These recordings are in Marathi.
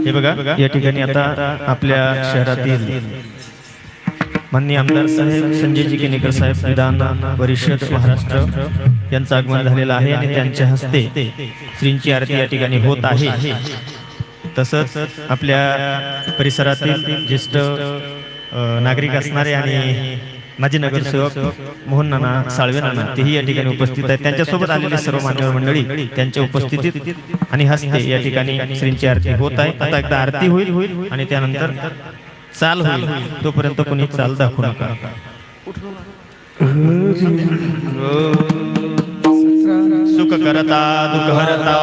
हे बघा या ठिकाणी आता आपल्या शहरातील माननीय आमदार साहेब संजयजी केनेकर साहेब विधान परिषद महाराष्ट्र यांचं आगमन झालेलं आहे आणि त्यांच्या हस्ते श्रींची आरती या ठिकाणी होत आहे. तसंच आपल्या परिसरातील ज्येष्ठ नागरिक असणारे आणि माजी नगरसेवक मोहन नाना साळवे नाना तेही या ठिकाणी उपस्थित आहेत. त्यांच्यासोबत आलेले सर्व मान्यवर मंडळी त्यांच्या उपस्थितीत आणि हस्ते या ठिकाणी श्रींची आरती होत आहे. आता एकदा आरती होईल होईल आणि त्यानंतर चाल होईल. तोपर्यंत कोणी चाल दाखवू नका. सुख करता दुःख हरता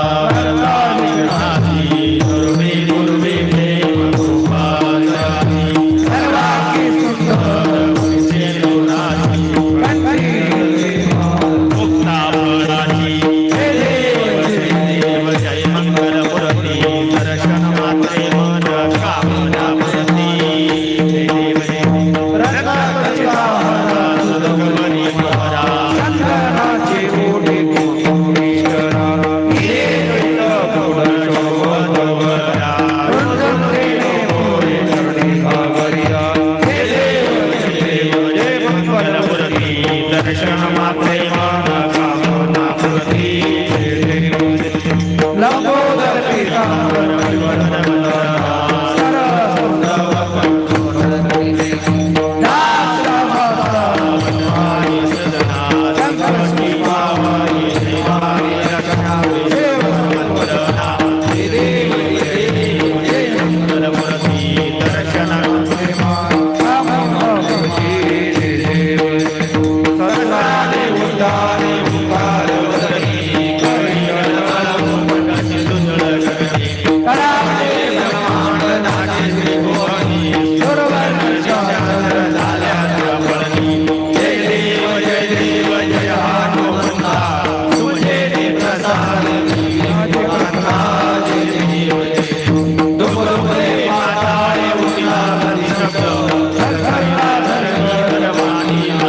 लंबोदर पीतांबर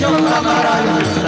জন্য আমার